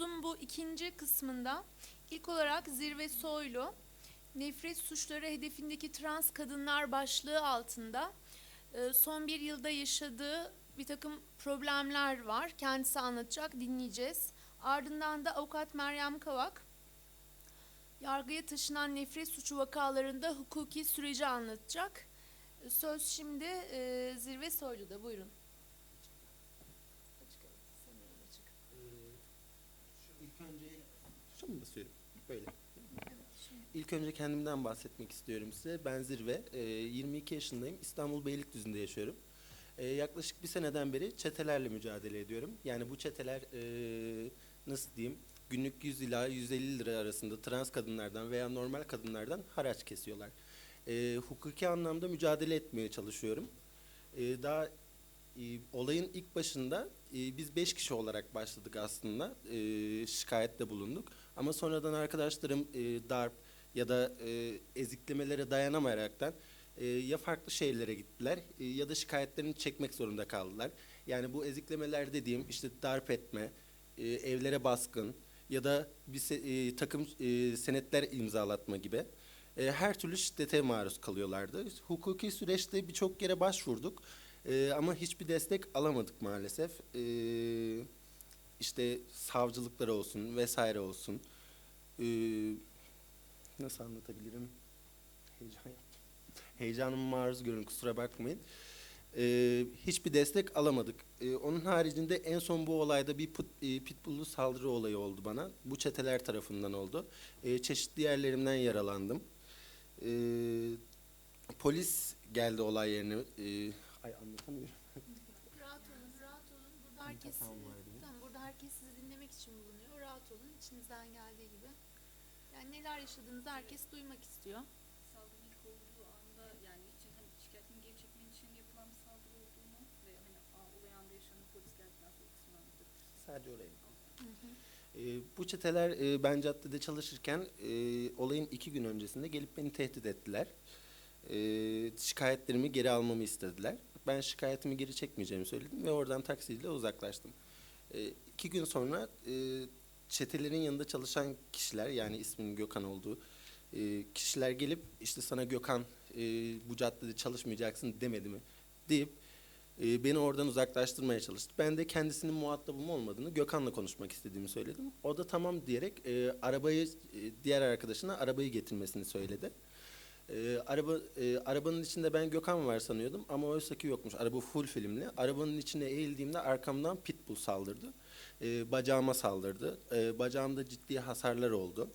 Oyunumuzun bu ikinci kısmında ilk olarak Zirve Soylu, nefret suçları hedefindeki trans kadınlar başlığı altında e, son bir yılda yaşadığı bir takım problemler var. Kendisi anlatacak, dinleyeceğiz. Ardından da avukat Meryem Kavak, yargıya taşınan nefret suçu vakalarında hukuki süreci anlatacak. Söz şimdi e, Zirve Soylu'da, buyurun. Açık, evet, sanıyorum açık. Şu ilk önce mu basıyorum? Böyle. İlk önce kendimden bahsetmek istiyorum size. Ben Zirve. Ee, 22 yaşındayım. İstanbul Beylikdüzü'nde yaşıyorum. Ee, yaklaşık bir seneden beri çetelerle mücadele ediyorum. Yani bu çeteler ee, nasıl diyeyim? Günlük 100 ila 150 lira arasında trans kadınlardan veya normal kadınlardan haraç kesiyorlar. Ee, hukuki anlamda mücadele etmeye çalışıyorum. Ee, daha e, olayın ilk başında e, biz beş kişi olarak başladık aslında. E, şikayette bulunduk. Ama sonradan arkadaşlarım e, darp ya da e, eziklemelere dayanamayaraktan e, ya farklı şehirlere gittiler e, ya da şikayetlerini çekmek zorunda kaldılar. Yani bu eziklemeler dediğim işte darp etme, e, evlere baskın ya da bir se- e, takım e, senetler imzalatma gibi e, her türlü şiddete maruz kalıyorlardı. Hukuki süreçte birçok yere başvurduk. Ee, ama hiçbir destek alamadık maalesef. Ee, işte savcılıklara olsun vesaire olsun. Ee, nasıl anlatabilirim? Heyecan yaptım. Heyecanımı maruz görün kusura bakmayın. Ee, hiçbir destek alamadık. Ee, onun haricinde en son bu olayda bir put, e, pitbulllu saldırı olayı oldu bana. Bu çeteler tarafından oldu. Ee, çeşitli yerlerimden yaralandım. Ee, polis geldi olay yerine. Ee, ay anlatamıyorum. Rahat olun, rahat olun. Burada herkes, Tamam, var benim. tamam, burada herkes sizi dinlemek için bulunuyor. Rahat olun, içinizden geldiği gibi. Yani neler yaşadığınızı herkes duymak istiyor. saldırının ilk olduğu anda yani için hani şikayetini geri çekmen için yapılan bir saldırı olduğunu ve hani olay anda yaşanan polis geldikten sonra anlatır. Sadece orayı. Ee, bu çeteler e, ben caddede çalışırken e, olayın iki gün öncesinde gelip beni tehdit ettiler. Ee, şikayetlerimi geri almamı istediler. Ben şikayetimi geri çekmeyeceğimi söyledim ve oradan taksiyle uzaklaştım. Ee, iki gün sonra e, çetelerin yanında çalışan kişiler yani isminin Gökhan olduğu e, kişiler gelip işte sana Gökhan e, bu caddede çalışmayacaksın demedi mi deyip e, beni oradan uzaklaştırmaya çalıştı. Ben de kendisinin muhatabım olmadığını, Gökhan'la konuşmak istediğimi söyledim. O da tamam diyerek e, arabayı e, diğer arkadaşına arabayı getirmesini söyledi. E, araba e, arabanın içinde ben Gökhan var sanıyordum ama oysa ki yokmuş. Araba full filmli. Arabanın içine eğildiğimde arkamdan pitbull saldırdı. E, bacağıma saldırdı. E, bacağımda ciddi hasarlar oldu.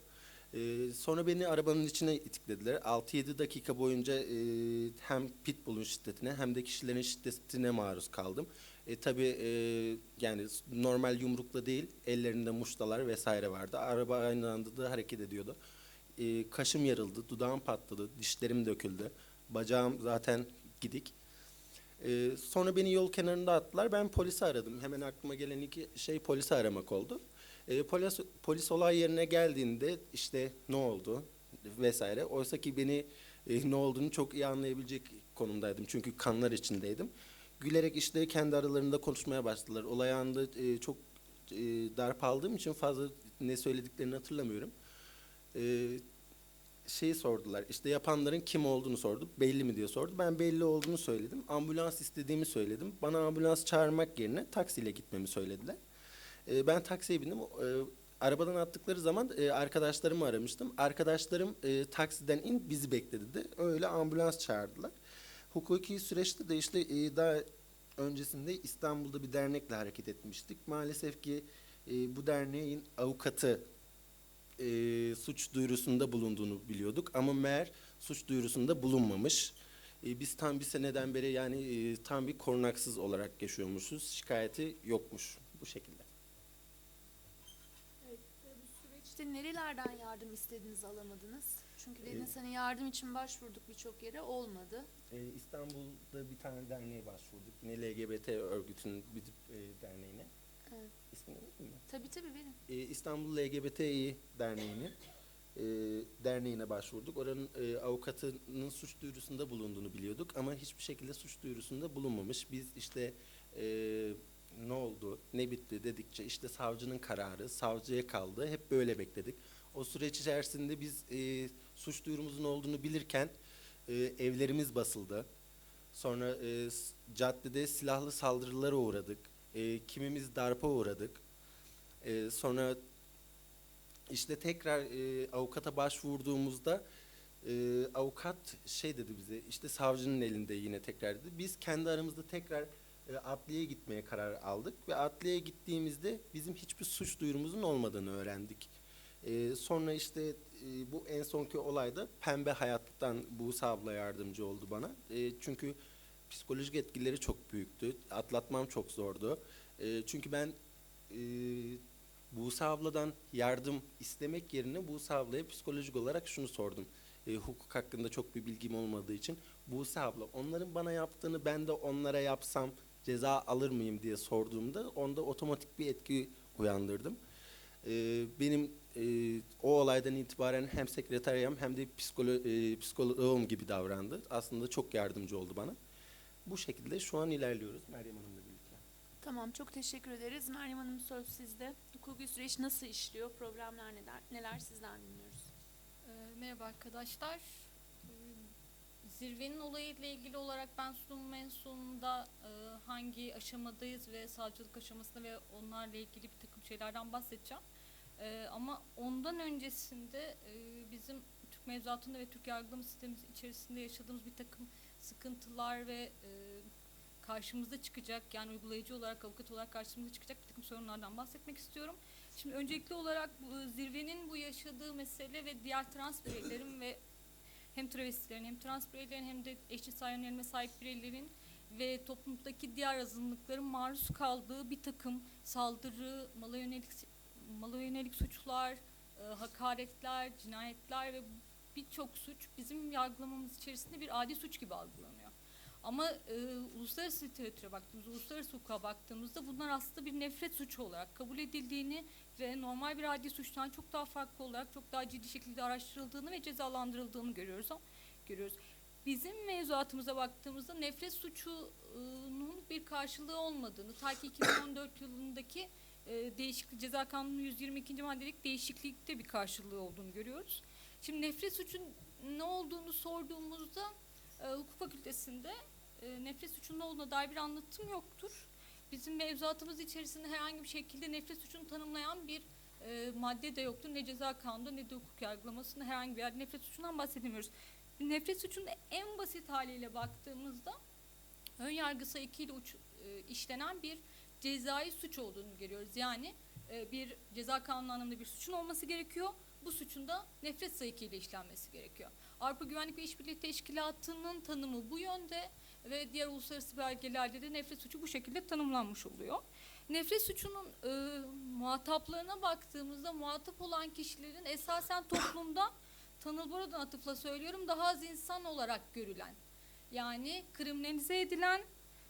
Ee, sonra beni arabanın içine itiklediler. 6-7 dakika boyunca e, hem pitbull'un şiddetine hem de kişilerin şiddetine maruz kaldım. E, tabii e, yani normal yumrukla değil, ellerinde muştalar vesaire vardı. Araba aynı anda da hareket ediyordu. E, kaşım yarıldı, dudağım patladı, dişlerim döküldü. Bacağım zaten gidik. E, sonra beni yol kenarında attılar. Ben polisi aradım. Hemen aklıma gelen iki şey polisi aramak oldu. E, polis, polis olay yerine geldiğinde işte ne oldu vesaire. Oysa ki beni e, ne olduğunu çok iyi anlayabilecek konumdaydım. Çünkü kanlar içindeydim. Gülerek işte kendi aralarında konuşmaya başladılar. Olay anında e, çok e, darp aldığım için fazla ne söylediklerini hatırlamıyorum. E, şeyi sordular. İşte yapanların kim olduğunu sordu. Belli mi diye sordu. Ben belli olduğunu söyledim. Ambulans istediğimi söyledim. Bana ambulans çağırmak yerine taksiyle gitmemi söylediler. E, ben taksiye bindim. E, arabadan attıkları zaman e, arkadaşlarımı aramıştım. Arkadaşlarım e, taksiden in bizi bekledi de öyle ambulans çağırdılar. Hukuki süreçte de işte e, daha öncesinde İstanbul'da bir dernekle hareket etmiştik. Maalesef ki e, bu derneğin avukatı e, suç duyurusunda bulunduğunu biliyorduk ama meğer suç duyurusunda bulunmamış. E, biz tam bir seneden beri yani e, tam bir korunaksız olarak yaşıyormuşuz. Şikayeti yokmuş bu şekilde. Evet, e, bu süreçte nerelerden yardım istediniz alamadınız? Çünkü dediniz hani yardım için başvurduk birçok yere olmadı. E, İstanbul'da bir tane derneğe başvurduk. Yine LGBT örgütünün bir e, derneğine. Evet. İsmini unuttum ben. Tabii tabii benim. e, İstanbul LGBTİ Derneği'nin e, derneğine başvurduk. Oranın e, avukatının suç duyurusunda bulunduğunu biliyorduk ama hiçbir şekilde suç duyurusunda bulunmamış. Biz işte e, ne oldu, ne bitti dedikçe işte savcının kararı, savcıya kaldı. Hep böyle bekledik. O süreç içerisinde biz e, suç duyurumuzun olduğunu bilirken e, evlerimiz basıldı. Sonra e, caddede silahlı saldırılara uğradık. E, kimimiz darpa uğradık. E, sonra işte tekrar e, avukata başvurduğumuzda e, avukat şey dedi bize işte savcının elinde yine tekrar dedi. Biz kendi aramızda tekrar e, adliyeye gitmeye karar aldık ve adliyeye gittiğimizde bizim hiçbir suç duyurumuzun olmadığını öğrendik. E, sonra işte e, bu en sonki olayda Pembe Hayat'tan Buse abla yardımcı oldu bana. E, çünkü psikolojik etkileri çok büyüktü. Atlatmam çok zordu. E, çünkü ben e, Buse abladan yardım istemek yerine Buse ablaya psikolojik olarak şunu sordum. E, hukuk hakkında çok bir bilgim olmadığı için Buse abla onların bana yaptığını ben de onlara yapsam ceza alır mıyım diye sorduğumda onda otomatik bir etki uyandırdım. E, benim e, o olaydan itibaren hem sekreteryam hem de psikolo, e, psikoloğum gibi davrandı. Aslında çok yardımcı oldu bana. Bu şekilde şu an ilerliyoruz Meryem Hanım'la birlikte. Tamam çok teşekkür ederiz. Meryem Hanım söz sizde. Hukuki süreç nasıl işliyor? Problemler neler? Neler sizden dinliyoruz? Ee, merhaba arkadaşlar. Ee, Zirvenin olayıyla ilgili olarak ben sunumun en sonunda e, hangi aşamadayız ve savcılık aşamasında ve onlarla ilgili bir takım şeylerden bahsedeceğim. Ee, ama ondan öncesinde e, bizim Türk mevzuatında ve Türk yargılama sistemi içerisinde yaşadığımız bir takım sıkıntılar ve e, karşımıza çıkacak yani uygulayıcı olarak avukat olarak karşımıza çıkacak bir takım sorunlardan bahsetmek istiyorum. Şimdi öncelikli olarak bu zirvenin bu yaşadığı mesele ve diğer trans bireylerin ve hem travestilerin hem trans bireylerin hem de eşcinsel yönelime sahip bireylerin ve toplumdaki diğer azınlıkların maruz kaldığı bir takım saldırı, mala yönelik, mala yönelik suçlar, e, hakaretler, cinayetler ve birçok suç bizim yargılamamız içerisinde bir adi suç gibi algılanıyor. Ama e, uluslararası literatüre baktığımızda, uluslararası hukuka baktığımızda bunlar aslında bir nefret suçu olarak kabul edildiğini ve normal bir adi suçtan çok daha farklı olarak çok daha ciddi şekilde araştırıldığını ve cezalandırıldığını görüyoruz. görüyoruz. Bizim mevzuatımıza baktığımızda nefret suçunun bir karşılığı olmadığını, ta ki 2014 yılındaki e, değişiklik ceza kanunu 122. maddelik değişiklikte bir karşılığı olduğunu görüyoruz. Şimdi nefret suçun ne olduğunu sorduğumuzda e, hukuk fakültesinde e, nefret suçunun ne olduğuna dair bir anlatım yoktur. Bizim mevzuatımız içerisinde herhangi bir şekilde nefret suçunu tanımlayan bir e, madde de yoktur. Ne ceza kanunda ne de hukuk yargılamasında herhangi bir yerde nefret suçundan bahsedemiyoruz. Nefret suçunun en basit haliyle baktığımızda ön yargı sayıkıyla uç, e, işlenen bir cezai suç olduğunu görüyoruz. Yani e, bir ceza kanunu anlamında bir suçun olması gerekiyor. Bu suçun da nefret sayıkıyla işlenmesi gerekiyor. Avrupa Güvenlik ve İşbirliği Teşkilatı'nın tanımı bu yönde ve diğer uluslararası belgelerde de nefret suçu bu şekilde tanımlanmış oluyor. Nefret suçunun e, muhataplarına baktığımızda muhatap olan kişilerin esasen toplumda Tanıl Bora'dan atıfla söylüyorum daha az insan olarak görülen yani kriminalize edilen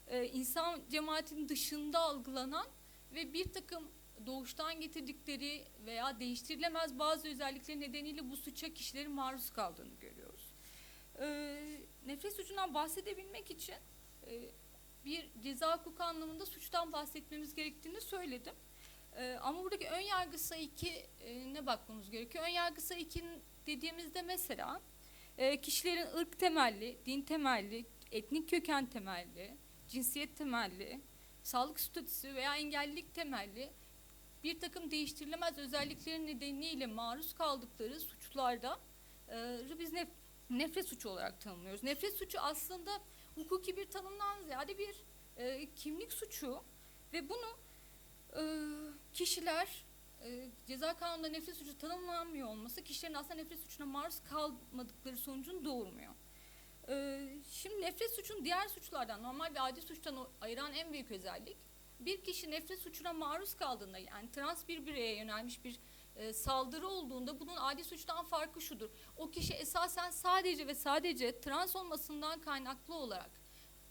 e, insan cemaatinin dışında algılanan ve bir takım doğuştan getirdikleri veya değiştirilemez bazı özellikleri nedeniyle bu suça kişilerin maruz kaldığını görüyoruz. Ee, nefret suçundan bahsedebilmek için e, bir ceza hukuku anlamında suçtan bahsetmemiz gerektiğini söyledim. Ee, ama buradaki ön yargı sayı 2 e, ne bakmamız gerekiyor? Ön yargı sayı 2 dediğimizde mesela e, kişilerin ırk temelli, din temelli, etnik köken temelli, cinsiyet temelli, sağlık statüsü veya engellilik temelli bir takım değiştirilemez özellikleri nedeniyle maruz kaldıkları suçlarda e, biz nef- nefret suçu olarak tanımlıyoruz. Nefret suçu aslında hukuki bir tanımdan ziyade bir e, kimlik suçu ve bunu e, kişiler e, ceza kanununda nefret suçu tanımlanmıyor olması kişilerin aslında nefret suçuna maruz kalmadıkları sonucunu doğurmuyor. E, şimdi nefret suçun diğer suçlardan normal bir adi suçtan ayıran en büyük özellik bir kişi nefret suçuna maruz kaldığında yani trans bir bireye yönelmiş bir e, saldırı olduğunda bunun adi suçtan farkı şudur. O kişi esasen sadece ve sadece trans olmasından kaynaklı olarak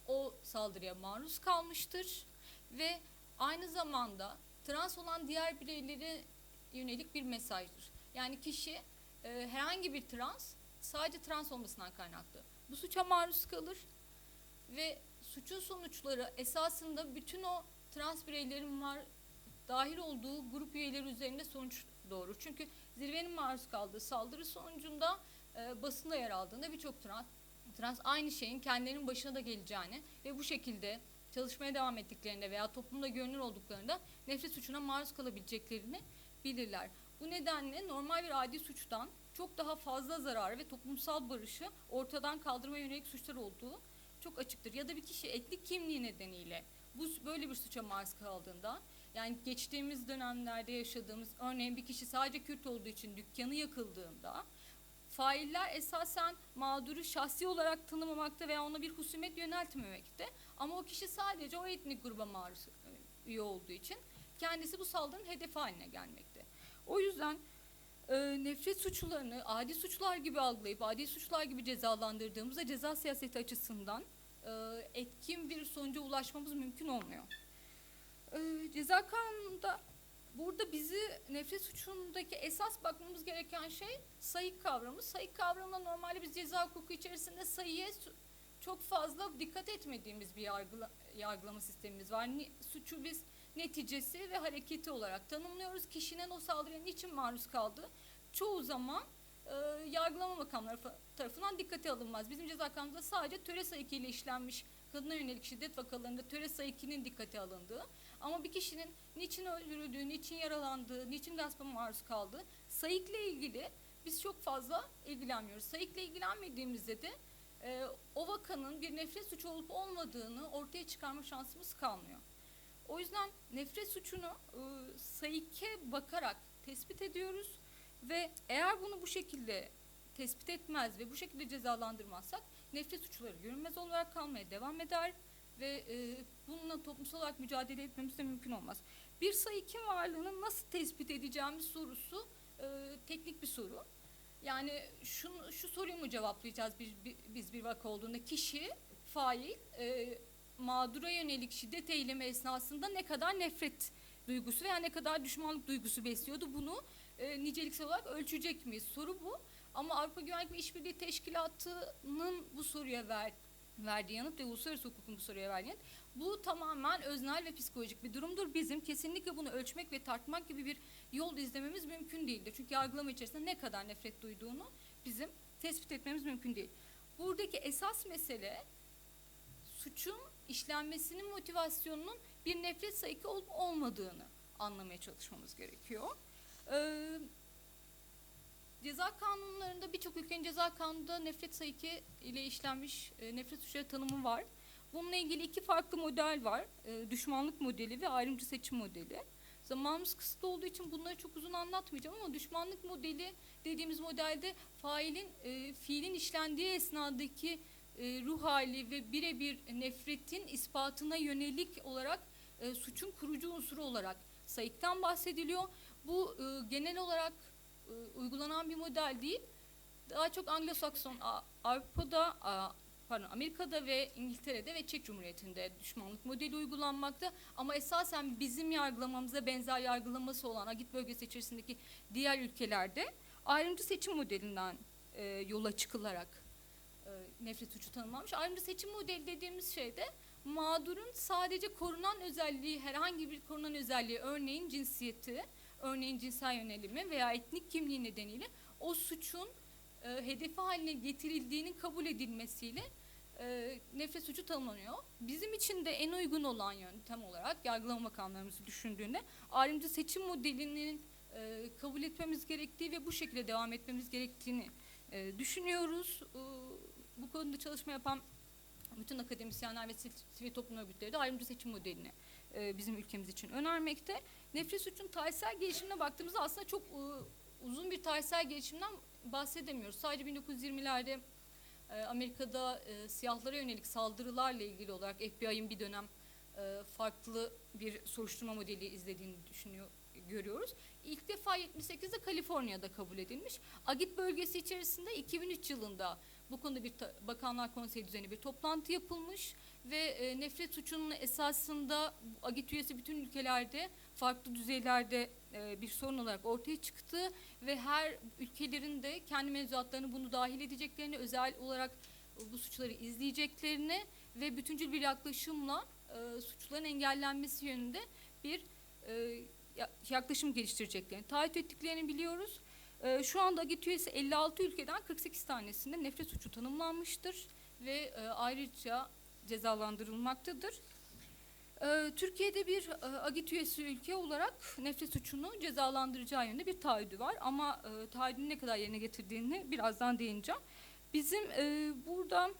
o saldırıya maruz kalmıştır ve aynı zamanda trans olan diğer bireylere yönelik bir mesajdır. Yani kişi e, herhangi bir trans sadece trans olmasından kaynaklı bu suça maruz kalır ve suçun sonuçları esasında bütün o trans bireylerin var dahil olduğu grup üyeleri üzerinde sonuç doğurur. Çünkü zirvenin maruz kaldığı saldırı sonucunda e, basında yer aldığında birçok trans, trans aynı şeyin kendilerinin başına da geleceğini ve bu şekilde çalışmaya devam ettiklerinde veya toplumda görünür olduklarında nefret suçuna maruz kalabileceklerini bilirler. Bu nedenle normal bir adi suçtan çok daha fazla zarar ve toplumsal barışı ortadan kaldırmaya yönelik suçlar olduğu çok açıktır. Ya da bir kişi etnik kimliği nedeniyle bu böyle bir suça maruz kaldığında yani geçtiğimiz dönemlerde yaşadığımız örneğin bir kişi sadece Kürt olduğu için dükkanı yakıldığında failler esasen mağduru şahsi olarak tanımamakta veya ona bir husumet yöneltmemekte. Ama o kişi sadece o etnik gruba maruz e, üye olduğu için kendisi bu saldırının hedefi haline gelmekte. O yüzden e, nefret suçlarını adi suçlar gibi algılayıp adi suçlar gibi cezalandırdığımızda ceza siyaseti açısından etkin bir sonuca ulaşmamız mümkün olmuyor. E, ceza kanununda burada bizi nefret suçundaki esas bakmamız gereken şey sayık kavramı. Sayık kavramına normalde biz ceza hukuku içerisinde sayıya çok fazla dikkat etmediğimiz bir yargıla, yargılama sistemimiz var. Ni- suçu biz neticesi ve hareketi olarak tanımlıyoruz. Kişinin o saldırıya niçin maruz kaldığı çoğu zaman e, yargılama makamları tarafından dikkate alınmaz. Bizim ceza kanunumuzda sadece töre sayıkı ile işlenmiş kadına yönelik şiddet vakalarında töre sayıkının dikkate alındığı ama bir kişinin niçin öldürüldüğü, niçin yaralandığı, niçin gaspa maruz kaldığı sayıkla ilgili biz çok fazla ilgilenmiyoruz. Sayıkla ilgilenmediğimizde de e, o vakanın bir nefret suçu olup olmadığını ortaya çıkarma şansımız kalmıyor. O yüzden nefret suçunu e, sayıke bakarak tespit ediyoruz ve eğer bunu bu şekilde tespit etmez ve bu şekilde cezalandırmazsak nefret suçları görünmez olarak kalmaya devam eder ve e, bununla toplumsal olarak mücadele etmemiz de mümkün olmaz. Bir sayıkin varlığını nasıl tespit edeceğimiz sorusu e, teknik bir soru. Yani şunu, şu soruyu mu cevaplayacağız biz, bi- biz bir vaka olduğunda kişi, fail, e, mağdura yönelik şiddet eylemi esnasında ne kadar nefret duygusu veya ne kadar düşmanlık duygusu besliyordu bunu e, niceliksel olarak ölçecek miyiz? Soru bu. Ama Avrupa Güvenlik ve İşbirliği Teşkilatı'nın bu soruya ver, verdiği yanıt ve uluslararası hukukun bu soruya verdiği yanıt bu tamamen öznel ve psikolojik bir durumdur. Bizim kesinlikle bunu ölçmek ve tartmak gibi bir yol izlememiz mümkün değildir. Çünkü yargılama içerisinde ne kadar nefret duyduğunu bizim tespit etmemiz mümkün değil. Buradaki esas mesele suçun işlenmesinin motivasyonunun bir nefret sayıkı olup olmadığını anlamaya çalışmamız gerekiyor. Ee, ceza kanunlarında birçok ülkenin ceza kanununda nefret sayıkı ile işlenmiş e, nefret suçları tanımı var. Bununla ilgili iki farklı model var. E, düşmanlık modeli ve ayrımcı seçim modeli. Zamanımız kısıtlı olduğu için bunları çok uzun anlatmayacağım ama düşmanlık modeli dediğimiz modelde failin e, fiilin işlendiği esnadaki e, ruh hali ve birebir nefretin ispatına yönelik olarak e, suçun kurucu unsuru olarak sayıktan bahsediliyor. Bu e, genel olarak uygulanan bir model değil. Daha çok Anglo-Sakson, Avrupa'da, pardon Amerika'da ve İngiltere'de ve Çek Cumhuriyeti'nde düşmanlık modeli uygulanmakta. Ama esasen bizim yargılamamıza benzer yargılaması olan Agit bölgesi içerisindeki diğer ülkelerde ayrımcı seçim modelinden e, yola çıkılarak e, nefret suçu tanımlanmış. Ayrımcı seçim modeli dediğimiz şey de mağdurun sadece korunan özelliği, herhangi bir korunan özelliği, örneğin cinsiyeti, örneğin cinsel yönelimi veya etnik kimliği nedeniyle o suçun e, hedefi haline getirildiğinin kabul edilmesiyle e, nefret suçu tanımlanıyor. Bizim için de en uygun olan yöntem olarak yargılama makamlarımızı düşündüğünde ayrımcı seçim modelinin e, kabul etmemiz gerektiği ve bu şekilde devam etmemiz gerektiğini e, düşünüyoruz. E, bu konuda çalışma yapan bütün akademisyenler ve sivil toplum örgütleri de ayrımcı seçim modelini e, bizim ülkemiz için önermekte. Nefret suçun tarihsel gelişimine baktığımızda aslında çok e, uzun bir tarihsel gelişimden bahsedemiyoruz. Sadece 1920'lerde e, Amerika'da siyahlara yönelik saldırılarla ilgili olarak FBI'ın bir dönem farklı bir soruşturma modeli izlediğini düşünüyor görüyoruz. İlk defa 78'de Kaliforniya'da kabul edilmiş. Agit bölgesi içerisinde 2003 yılında bu konuda bir Bakanlar Konseyi düzeni bir toplantı yapılmış ve e, nefret suçunun esasında Agit üyesi bütün ülkelerde farklı düzeylerde e, bir sorun olarak ortaya çıktı ve her ülkelerin de kendi mevzuatlarını bunu dahil edeceklerini, özel olarak bu suçları izleyeceklerini ve bütüncül bir yaklaşımla e, suçların engellenmesi yönünde bir e, ya- yaklaşım geliştireceklerini taahhüt ettiklerini biliyoruz. E, şu anda AGİT üyesi 56 ülkeden 48 tanesinde nefret suçu tanımlanmıştır ve e, ayrıca cezalandırılmaktadır. E, Türkiye'de bir e, AGİT üyesi ülke olarak nefret suçunu cezalandıracağı yönünde bir taahhüdü var ama e, taahhüdün ne kadar yerine getirdiğini birazdan değineceğim. Bizim e, burada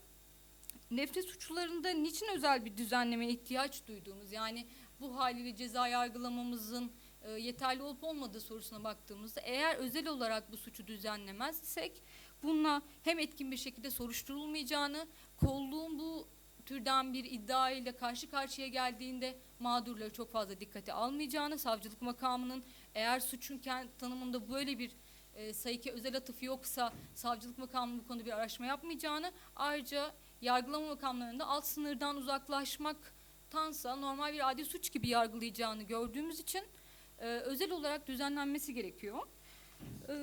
nefret suçlarında niçin özel bir düzenlemeye ihtiyaç duyduğumuz yani bu haliyle ceza yargılamamızın e, yeterli olup olmadığı sorusuna baktığımızda eğer özel olarak bu suçu düzenlemezsek bununla hem etkin bir şekilde soruşturulmayacağını, kolluğun bu türden bir iddia ile karşı karşıya geldiğinde mağdurları çok fazla dikkate almayacağını, savcılık makamının eğer suçun tanımında böyle bir e, sayıki özel atıfı yoksa savcılık makamının bu konuda bir araştırma yapmayacağını, ayrıca yargılama makamlarında alt sınırdan uzaklaşmaktansa normal bir adi suç gibi yargılayacağını gördüğümüz için e, özel olarak düzenlenmesi gerekiyor. E,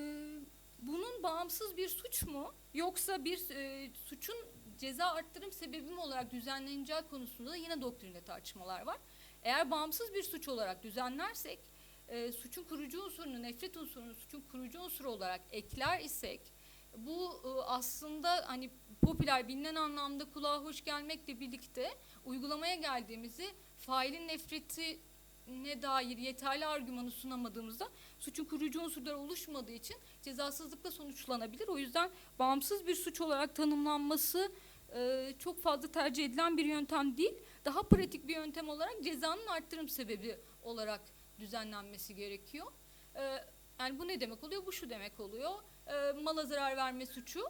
bunun bağımsız bir suç mu yoksa bir e, suçun ceza arttırım sebebi mi olarak düzenleneceği konusunda da yine doktrinde tartışmalar var. Eğer bağımsız bir suç olarak düzenlersek suçun kurucu unsurunu, nefret unsurunu suçun kurucu unsuru olarak ekler isek bu aslında hani popüler bilinen anlamda kulağa hoş gelmekle birlikte uygulamaya geldiğimizi failin nefreti ne dair yeterli argümanı sunamadığımızda suçun kurucu unsurları oluşmadığı için cezasızlıkla sonuçlanabilir. O yüzden bağımsız bir suç olarak tanımlanması e, çok fazla tercih edilen bir yöntem değil. Daha pratik bir yöntem olarak cezanın arttırım sebebi olarak düzenlenmesi gerekiyor. E, yani bu ne demek oluyor? Bu şu demek oluyor. E, mala zarar verme suçu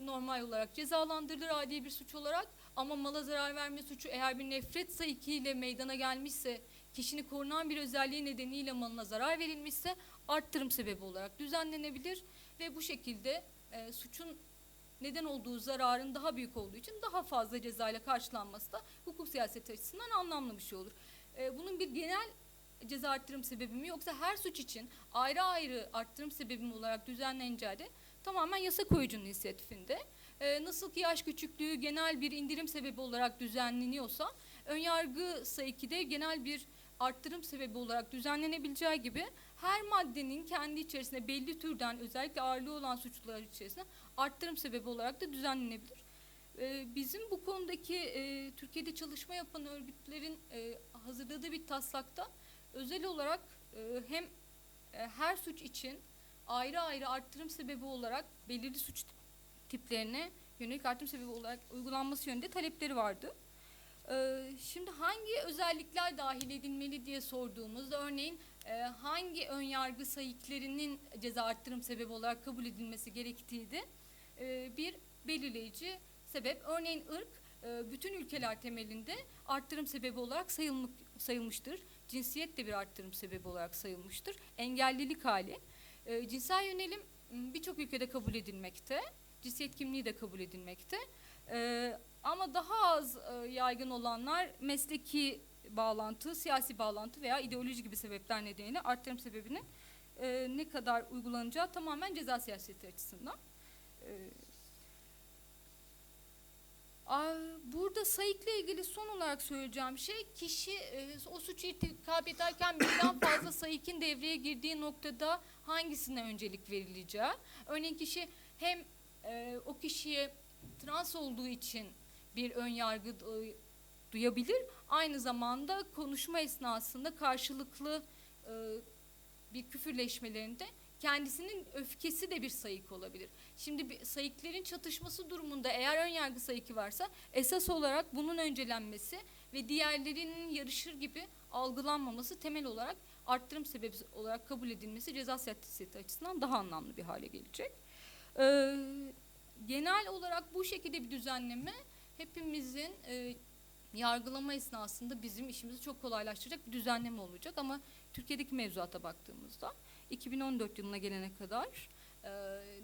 normal olarak cezalandırılır adi bir suç olarak ama mala zarar verme suçu eğer bir nefret sayıkiyle meydana gelmişse kişinin korunan bir özelliği nedeniyle malına zarar verilmişse arttırım sebebi olarak düzenlenebilir ve bu şekilde e, suçun neden olduğu zararın daha büyük olduğu için daha fazla cezayla karşılanması da hukuk siyaseti açısından anlamlı bir şey olur. E, bunun bir genel ceza arttırım sebebi mi yoksa her suç için ayrı ayrı arttırım sebebi mi olarak düzenleneceği de tamamen yasa koyucunun inisiyatifinde. E, nasıl ki yaş küçüklüğü genel bir indirim sebebi olarak düzenleniyorsa önyargı sayıkide genel bir arttırım sebebi olarak düzenlenebileceği gibi her maddenin kendi içerisinde belli türden özellikle ağırlığı olan suçlar içerisinde arttırım sebebi olarak da düzenlenebilir. Ee, bizim bu konudaki e, Türkiye'de çalışma yapan örgütlerin e, hazırladığı bir taslakta özel olarak e, hem e, her suç için ayrı ayrı arttırım sebebi olarak belirli suç tiplerine yönelik arttırım sebebi olarak uygulanması yönünde talepleri vardı. Ee, Şimdi hangi özellikler dahil edilmeli diye sorduğumuzda örneğin e, hangi ön yargı sayıklarının ceza arttırım sebebi olarak kabul edilmesi gerektiği de e, bir belirleyici sebep. Örneğin ırk e, bütün ülkeler temelinde arttırım sebebi olarak sayılmış, sayılmıştır. Cinsiyet de bir arttırım sebebi olarak sayılmıştır. Engellilik hali. E, Cinsel yönelim birçok ülkede kabul edilmekte. Cinsiyet kimliği de kabul edilmekte. Ama daha az e, yaygın olanlar mesleki bağlantı, siyasi bağlantı veya ideoloji gibi sebepler nedeniyle arttırım sebebinin e, ne kadar uygulanacağı tamamen ceza siyaseti açısından. E, Burada sayıkla ilgili son olarak söyleyeceğim şey kişi e, o suçu irtikap ederken birden fazla sayıkın devreye girdiği noktada hangisine öncelik verileceği. Örneğin kişi hem o kişiye trans olduğu için bir ön yargı duyabilir. Aynı zamanda konuşma esnasında karşılıklı e, bir küfürleşmelerinde kendisinin öfkesi de bir sayık olabilir. Şimdi sayıkların çatışması durumunda eğer ön yargı sayıkı varsa esas olarak bunun öncelenmesi ve diğerlerinin yarışır gibi algılanmaması temel olarak arttırım sebebi olarak kabul edilmesi ceza siyaseti açısından daha anlamlı bir hale gelecek. Ee, genel olarak bu şekilde bir düzenleme hepimizin e, yargılama esnasında bizim işimizi çok kolaylaştıracak bir düzenleme olacak ama Türkiye'deki mevzuata baktığımızda 2014 yılına gelene kadar e,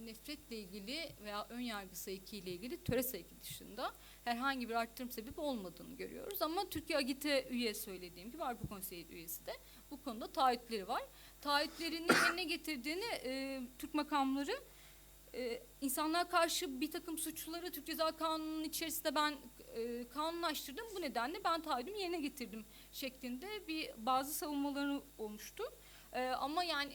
nefretle ilgili veya ön yargı sayıkı ile ilgili töre sayıkı dışında herhangi bir arttırım sebebi olmadığını görüyoruz. Ama Türkiye Agite üye söylediğim gibi Avrupa Konseyi üyesi de bu konuda taahhütleri var. Taahhütlerini yerine getirdiğini e, Türk makamları e, insanlığa karşı bir takım suçları Türk Ceza Kanunu'nun içerisinde ben e, kanunlaştırdım. Bu nedenle ben taahhüdümü yerine getirdim şeklinde bir bazı savunmaları olmuştu. E, ama yani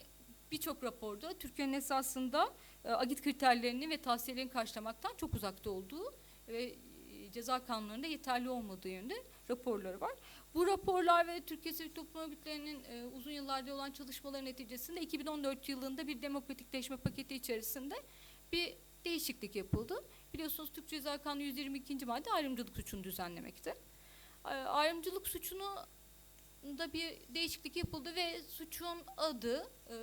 birçok raporda Türkiye'nin esasında e, agit kriterlerini ve tavsiyelerini karşılamaktan çok uzakta olduğu ve e, ceza kanunlarında yeterli olmadığı yönde raporları var. Bu raporlar ve Türkiye Sivil Toplum Örgütleri'nin e, uzun yıllardır olan çalışmaları neticesinde 2014 yılında bir demokratikleşme paketi içerisinde bir değişiklik yapıldı. Biliyorsunuz Türk Ceza Kanunu 122. madde ayrımcılık suçunu düzenlemekte. E, Ayrımcılık suçunu da bir değişiklik yapıldı ve suçun adı e,